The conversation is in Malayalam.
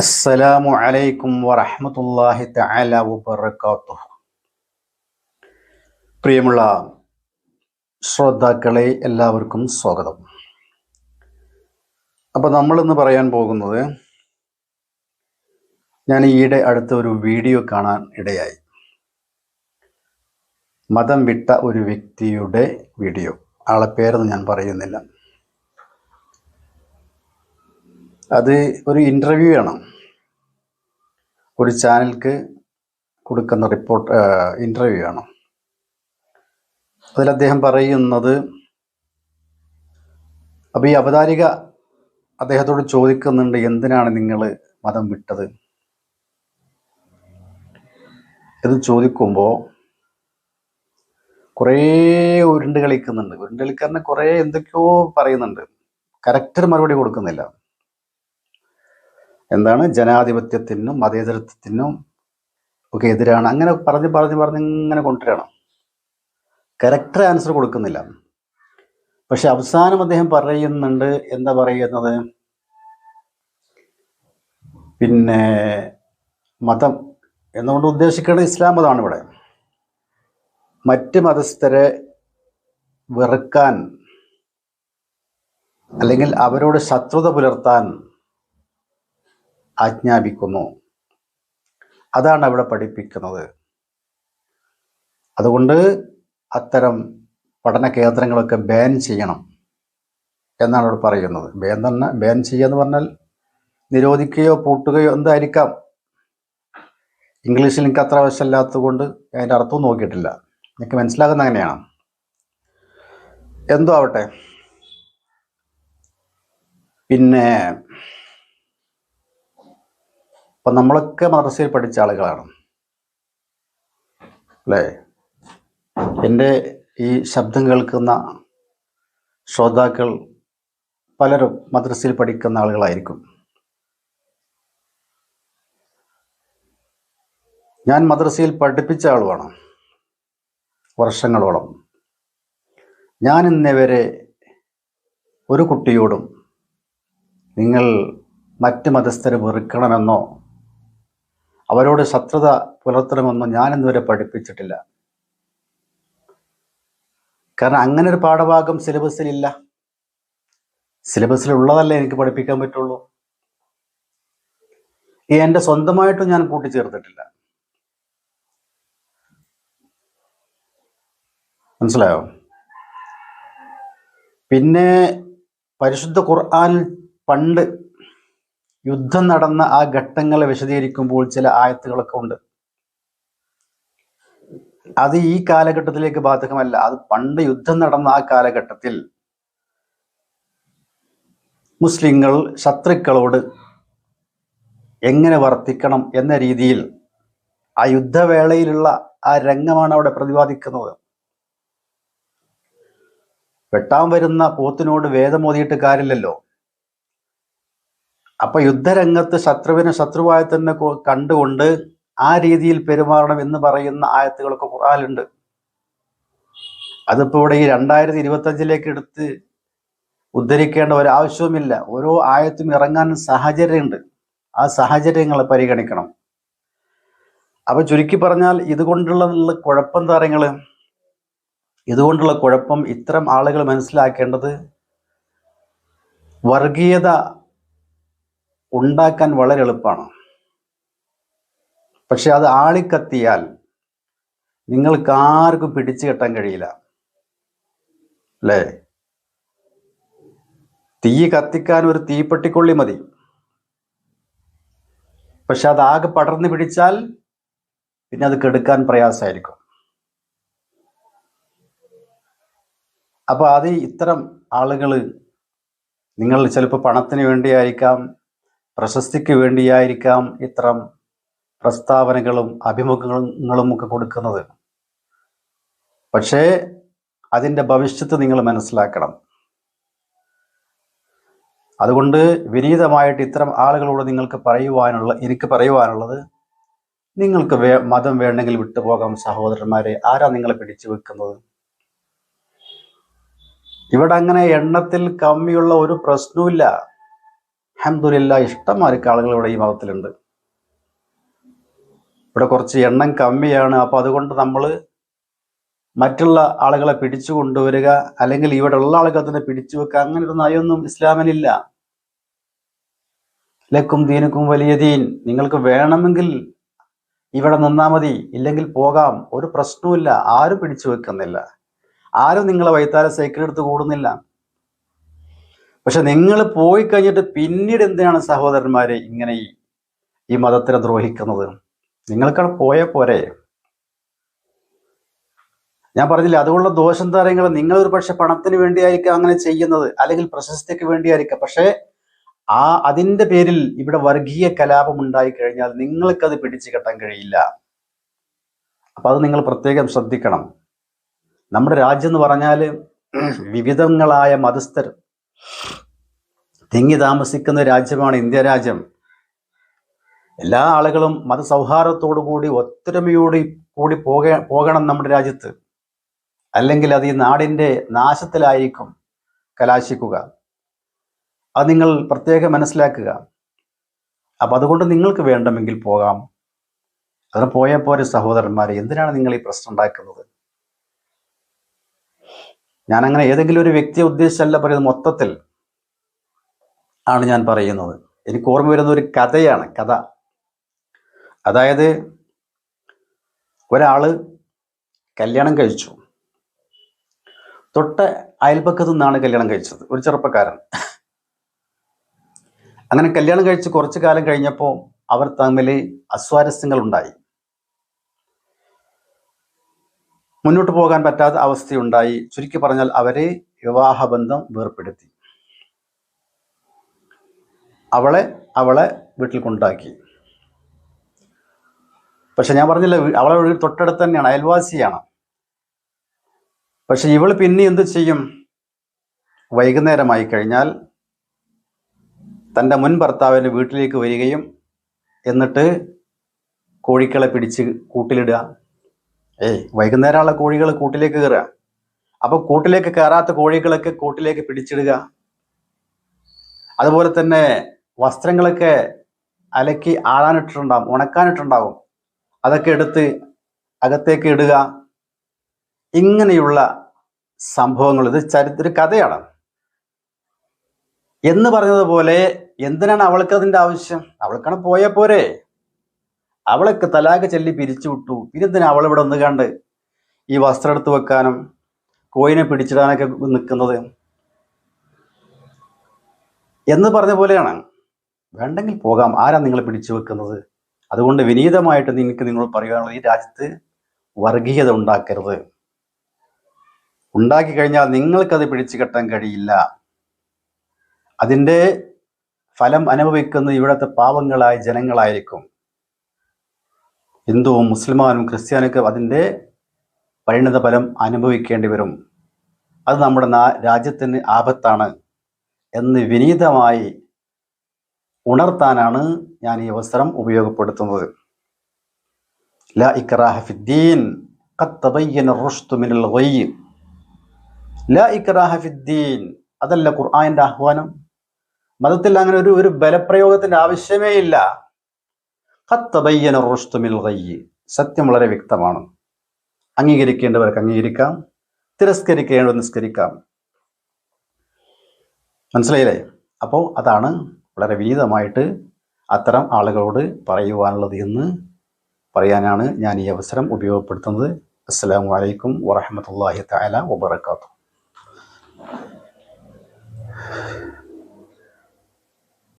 അസ്സലാമു അലൈക്കും വറഹ്മത്തുള്ളാഹി തആല വബറകാതുഹു. പ്രിയമുള്ള ശ്രോതാക്കളെ എല്ലാവർക്കും സ്വാഗതം. അപ്പോൾ നമ്മൾ ഇന്ന് പറയാൻ പോകുന്നത് ഞാൻ ഈയിടെ അടുത്ത ഒരു വീഡിയോ കാണാൻ ഇടയായി. മതം വിട്ട ഒരു വ്യക്തിയുടെ വീഡിയോ. ആളെ പേരൊന്നും ഞാൻ പറയുന്നില്ല. അത് ഒരു ഇന്റർവ്യൂ ആണ് ഒരു ചാനൽക്ക് കൊടുക്കുന്ന റിപ്പോർട്ട് ഇന്റർവ്യൂ ആണ് അതിൽ അദ്ദേഹം പറയുന്നത് അപ്പോൾ ഈ അവതാരിക അദ്ദേഹത്തോട് ചോദിക്കുന്നുണ്ട് എന്തിനാണ് നിങ്ങൾ മതം വിട്ടത്? എന്ന് ചോദിക്കുമ്പോൾ കുറേ ഉരുണ്ട് കളിക്കുന്നുണ്ട്. ഉരുണ്ട് കളിക്കാരനെ കുറേ എന്തൊക്കെയോ പറയുന്നുണ്ട്. കറക്റ്റ് മറുപടി കൊടുക്കുന്നില്ല. എന്താണ്? ജനാധിപത്യത്തിനും മതേതരത്വത്തിനും ഒക്കെ എതിരാണ്. അങ്ങനെ പറഞ്ഞ് പറഞ്ഞ് പറഞ്ഞ് ഇങ്ങനെ കൊണ്ടുവരണം കറക്റ്റ് ആൻസർ കൊടുക്കുന്നില്ല. പക്ഷെ അവസാനം അദ്ദേഹം പറയുന്നുണ്ട്. എന്താ പറയുന്നത്? പിന്നെ മതം എന്നുകൊണ്ട് ഉദ്ദേശിക്കുന്നത് ഇസ്ലാം മതമാണ് ഇവിടെ. മറ്റ് മതസ്ഥരെ വെറുക്കാൻ അല്ലെങ്കിൽ അവരോട് ശത്രുത പുലർത്താൻ ആജ്ഞാപിക്കുന്നു. അതാണ് അവിടെ പഠിപ്പിക്കുന്നത്. അതുകൊണ്ട് അത്തരം പഠന കേന്ദ്രങ്ങളൊക്കെ ബാൻ ചെയ്യണം എന്നാണ് അവിടെ പറയുന്നത്. ബാൻ തന്നെ ബാൻ ചെയ്യുക എന്ന് പറഞ്ഞാൽ നിരോധിക്കുകയോ പൂട്ടുകയോ എന്തായിരിക്കാം? ഇംഗ്ലീഷിൽ എനിക്ക് അത്ര വശമില്ലാത്തത് കൊണ്ട് അതിന്റെ അർത്ഥവും നോക്കിയിട്ടില്ല. എനിക്ക് മനസ്സിലാകുന്ന അങ്ങനെയാണ്. എന്തോ ആവട്ടെ. പിന്നെ അപ്പം നമ്മളൊക്കെ മദ്രസയിൽ പഠിച്ച ആളുകളാണ്. അല്ലേ? എന്റെ ഈ ശബ്ദം കേൾക്കുന്ന ശ്രോതാക്കൾ പലരും മദ്രസയിൽ പഠിക്കുന്ന ആളുകളായിരിക്കും. ഞാൻ മദ്രസയിൽ പഠിപ്പിച്ച ആളുമാണ്. വർഷങ്ങളോളം. ഞാൻ ഇന്നേവരെ ഒരു കുട്ടിയോടും നിങ്ങൾ മറ്റ് മതസ്ഥരെ വെറുക്കണമെന്നോ അവരോട് ശത്രുത പുലർത്തണമെന്നോ ഞാൻ വരെ പഠിപ്പിച്ചിട്ടില്ല. കാരണം അങ്ങനെ ഒരു പാഠഭാഗം സിലബസിലില്ല. സിലബസിൽ ഉള്ളതല്ലേ എനിക്ക് പഠിപ്പിക്കാൻ പറ്റുള്ളൂ. ഈ എന്റെ സ്വന്തമായിട്ടും ഞാൻ കൂട്ടിച്ചേർത്തിട്ടില്ല. മനസ്സിലായോ? പിന്നെ പരിശുദ്ധ ഖുർആാനിൽ പണ്ട് യുദ്ധം നടന്ന ആ ഘട്ടങ്ങളെ വിശദീകരിക്കുമ്പോൾ ചില ആയത്തുകളൊക്കെ ഉണ്ട്. അത് ഈ കാലഘട്ടത്തിലേക്ക് ബാധകമല്ല. അത് പണ്ട് യുദ്ധം നടന്ന ആ കാലഘട്ടത്തിൽ മുസ്ലിങ്ങൾ ശത്രുക്കളോട് എങ്ങനെ വർത്തിക്കണം എന്ന രീതിയിൽ ആ യുദ്ധവേളയിലുള്ള ആ രംഗമാണ് അവിടെ പ്രതിപാദിക്കുന്നത്. വെട്ടാൻ വരുന്ന പോത്തിനോട് വേദമോതിയിട്ട് കാര്യമില്ലല്ലോ. അപ്പൊ യുദ്ധരംഗത്ത് ശത്രുവിനെ ശത്രുവായി തന്നെ കണ്ടുകൊണ്ട് ആ രീതിയിൽ പെരുമാറണം എന്ന് പറയുന്ന ആയത്തുകളൊക്കെ ഖുറാനുണ്ട് അതിപ്പോ ഇവിടെ ഈ രണ്ടായിരത്തി ഇരുപത്തി അഞ്ചിലേക്ക് എടുത്ത് ഉദ്ധരിക്കേണ്ട ഒരാവശ്യവുമില്ല ഓരോ ആയത്തും ഇറങ്ങാൻ സാഹചര്യമുണ്ട്. ആ സാഹചര്യങ്ങളെ പരിഗണിക്കണം. അപ്പൊ ചുരുക്കി പറഞ്ഞാൽ ഇതുകൊണ്ടുള്ള കുഴപ്പം എന്താ പറയുക ഇതുകൊണ്ടുള്ള കുഴപ്പം ഇത്തരം ആളുകൾ മനസ്സിലാക്കേണ്ടത് വർഗീയത ഉണ്ടാക്കാൻ വളരെ എളുപ്പമാണ് പക്ഷെ അത് ആളിക്കത്തിയാൽ നിങ്ങൾക്ക് ആർക്കും പിടിച്ചു കെട്ടാൻ കഴിയില്ല. അല്ലേ? തീ കത്തിക്കാൻ ഒരു തീപ്പെട്ടിക്കൊള്ളി മതി. പക്ഷെ അത് ആകെ പടർന്നു പിടിച്ചാൽ പിന്നെ അത് കെടുക്കാൻ പ്രയാസമായിരിക്കും. അപ്പൊ അത് ഇത്തരം ആളുകൾ നിങ്ങൾ ചിലപ്പോൾ പണത്തിന് വേണ്ടിയായിരിക്കാം പ്രശസ്തിക്ക് വേണ്ടിയായിരിക്കാം ഇത്തരം പ്രസ്താവനകളും അഭിമുഖങ്ങളും ഒക്കെ കൊടുക്കുന്നത്. പക്ഷേ അതിന്റെ ഭവിഷ്യത്ത് നിങ്ങൾ മനസ്സിലാക്കണം. അതുകൊണ്ട് വിനീതമായിട്ട് ഇത്തരം ആളുകളോട് നിങ്ങൾക്ക് പറയുവാനുള്ള എനിക്ക് പറയുവാനുള്ളത് നിങ്ങൾക്ക് വേ മതം വേണമെങ്കിൽ വിട്ടുപോകാം സഹോദരന്മാരെ. ആരാ നിങ്ങളെ പിടിച്ചു വെക്കുന്നത്? ഇവിടെ അങ്ങനെ എണ്ണത്തിൽ കമ്മിയുള്ള ഒരു പ്രശ്നവുമില്ല. അഹമ്മദില്ല ഇഷ്ടംമാർക്ക് ആളുകൾ ഇവിടെ ഈ മതത്തിലുണ്ട്. ഇവിടെ കുറച്ച് എണ്ണം കമ്മിയാണ്. അപ്പോൾ അതുകൊണ്ട് നമ്മൾ മറ്റുള്ള ആളുകളെ പിടിച്ചു കൊണ്ടുവരിക അല്ലെങ്കിൽ ഇവിടെ ഉള്ള ആളുകൾ തന്നെ പിടിച്ചു വെക്കുക അങ്ങനെ ഒരു നയമൊന്നും ഇസ്ലാമിനില്ല ലക്കും ദീനുക്കും വലിയ ദീൻ. നിങ്ങൾക്ക് വേണമെങ്കിൽ ഇവിടെ നിന്നാ മതി ഇല്ലെങ്കിൽ പോകാം. ഒരു പ്രശ്നവുമില്ല. ആരും പിടിച്ചു വെക്കുന്നില്ല. ആരും നിങ്ങളെ വൈത്താല സൈക്കിൾ എടുത്ത് കൂടുന്നില്ല. പക്ഷെ നിങ്ങൾ പോയി കഴിഞ്ഞിട്ട് പിന്നീട് എന്തിനാണ് സഹോദരന്മാരെ ഇങ്ങനെ ഈ മതത്തിനെ ദ്രോഹിക്കുന്നത്? നിങ്ങൾക്കാണ് പോയ പോരെ? ഞാൻ പറഞ്ഞില്ല അതുകൊണ്ട് ദോഷം താരങ്ങൾ നിങ്ങൾ ഒരു പക്ഷെ പണത്തിന് വേണ്ടിയായിരിക്കാം അങ്ങനെ ചെയ്യുന്നത് അല്ലെങ്കിൽ പ്രശസ്തിക്ക് വേണ്ടിയായിരിക്കാം. പക്ഷേ ആ അതിന്റെ പേരിൽ ഇവിടെ വർഗീയ കലാപം ഉണ്ടായി കഴിഞ്ഞാൽ നിങ്ങൾക്കത് പിടിച്ചു കെട്ടാൻ കഴിയില്ല. അപ്പൊ അത് നിങ്ങൾ പ്രത്യേകം ശ്രദ്ധിക്കണം. നമ്മുടെ രാജ്യം എന്ന് പറഞ്ഞാൽ വിവിധങ്ങളായ മതസ്ഥർ തിങ്ങി താമസിക്കുന്ന രാജ്യമാണ് ഇന്ത്യ രാജ്യം. എല്ലാ ആളുകളും മതസൗഹാർദ്ദത്തോടു കൂടി ഒത്തൊരുമയോട് കൂടി പോക പോകണം നമ്മുടെ രാജ്യത്ത്. അല്ലെങ്കിൽ അത് ഈ നാടിന്റെ നാശത്തിലായിരിക്കും കലാശിക്കുക. അത് നിങ്ങൾ പ്രത്യേകം മനസ്സിലാക്കുക. അപ്പം അതുകൊണ്ട് നിങ്ങൾക്ക് വേണ്ടമെങ്കിൽ പോകാം. അതിന് പോയ പോരെ സഹോദരന്മാരെ എന്തിനാണ് നിങ്ങൾ ഈ പ്രശ്നം ഉണ്ടാക്കുന്നത്? ഞാൻ അങ്ങനെ ഏതെങ്കിലും ഒരു വ്യക്തിയെ ഉദ്ദേശിച്ചല്ല പറയുന്നത് മൊത്തത്തിൽ ആണ് ഞാൻ പറയുന്നത്. എനിക്ക് ഓർമ്മ വരുന്ന ഒരു കഥയാണ് കഥ. അതായത് ഒരാൾ കല്യാണം കഴിച്ചു. തൊട്ട അയൽപക്കത്തു നിന്നാണ് കല്യാണം കഴിച്ചത് ഒരു ചെറുപ്പക്കാരൻ. അങ്ങനെ കല്യാണം കഴിച്ച് കുറച്ചു കാലം കഴിഞ്ഞപ്പോൾ അവർ തമ്മിൽ അസ്വാരസ്യങ്ങൾ ഉണ്ടായി മുന്നോട്ട് പോകാൻ പറ്റാത്ത അവസ്ഥയുണ്ടായി. ചുരുക്കി പറഞ്ഞാൽ അവരെ വിവാഹബന്ധം വേർപ്പെടുത്തി. അവളെ അവളെ വീട്ടിൽ കൊണ്ടാക്കി. പക്ഷെ ഞാൻ പറഞ്ഞില്ല അവളെ തൊട്ടടുത്ത് തന്നെയാണ് അയൽവാസിയാണ്. പക്ഷെ ഇവൾ പിന്നെ എന്ത് ചെയ്യും? വൈകുന്നേരമായി കഴിഞ്ഞാൽ തന്റെ മുൻ ഭർത്താവിന്റെ വീട്ടിലേക്ക് വരികയും എന്നിട്ട് കോഴിക്കളെ പിടിച്ച് കൂട്ടിലിടുക. ഏയ് വൈകുന്നേരമുള്ള കോഴികൾ കൂട്ടിലേക്ക് കയറുക അപ്പൊ കൂട്ടിലേക്ക് കയറാത്ത കോഴികളൊക്കെ കൂട്ടിലേക്ക് പിടിച്ചിടുക. അതുപോലെ തന്നെ വസ്ത്രങ്ങളൊക്കെ അലക്കി ആടാനിട്ടിട്ടുണ്ടാവും ഉണക്കാനിട്ടുണ്ടാവും. അതൊക്കെ എടുത്ത് അകത്തേക്ക് ഇടുക. ഇങ്ങനെയുള്ള സംഭവങ്ങൾ ഇത് ചരിത്ര കഥയാണ്. എന്ന് പറഞ്ഞതുപോലെ എന്തിനാണ് അവൾക്ക് അതിന്റെ ആവശ്യം? അവൾക്കാണ് പോയ പോരെ. അവളൊക്കെ തലാഖ് ചൊല്ലി പിരിച്ചു വിട്ടു. പിന്നെന്തിനാ അവൾ ഇവിടെ ഒന്ന് കണ്ട് ഈ വസ്ത്രം എടുത്ത് വെക്കാനും കോയിനെ പിടിച്ചിടാനൊക്കെ നിൽക്കുന്നത് എന്ന് പറഞ്ഞ പോലെയാണ്. വേണ്ടെങ്കിൽ പോകാം. ആരാ നിങ്ങളെ പിടിച്ചു വെക്കുന്നത്? അതുകൊണ്ട് വിനീതമായിട്ട് നിങ്ങൾക്ക് നിങ്ങൾ പറയുകയാണല്ലോ ഈ രാജ്യത്ത് വർഗീയത ഉണ്ടാക്കരുത്. ഉണ്ടാക്കി കഴിഞ്ഞാൽ നിങ്ങൾക്കത് പിടിച്ചു കെട്ടാൻ കഴിയില്ല. അതിന്റെ ഫലം അനുഭവിക്കുന്നത് ഇവിടുത്തെ പാവങ്ങളായ ജനങ്ങളായിരിക്കും. ഹിന്ദുവും മുസ്ലിമാനും ക്രിസ്ത്യാനിക്കും അതിന്റെ പരിണിത ഫലം അനുഭവിക്കേണ്ടി വരും. അത് നമ്മുടെ രാജ്യത്തിന് ആപത്താണ് എന്ന് വിനീതമായി ഉണർത്താനാണ് ഞാൻ ഈ അവസരം ഉപയോഗപ്പെടുത്തുന്നത്. ലാ ഇക്റാഹ ഫിദ്ദീൻ ഫിദ്ദീൻ അതല്ല ഖുർആന്റെ ആഹ്വാനം. മതത്തിൽ അങ്ങനെ ഒരു ഒരു ബലപ്രയോഗത്തിന്റെ ആവശ്യമേ ഇല്ല. ഗയ്യ്. സത്യം വളരെ വ്യക്തമാണ്. അംഗീകരിക്കേണ്ടവർക്ക് അംഗീകരിക്കാം. തിരസ്കരിക്കേണ്ടവർ നിസ്കരിക്കാം. മനസ്സിലായില്ലേ? അപ്പോൾ അതാണ് വളരെ വിനീതമായിട്ട് അത്തരം ആളുകളോട് പറയുവാനുള്ളത് എന്ന് പറയാനാണ് ഞാൻ ഈ അവസരം ഉപയോഗപ്പെടുത്തുന്നത്. അസ്സാം വലൈക്കും വറഹമത്തല്ലാഹി തആല വബറകാതുഹു.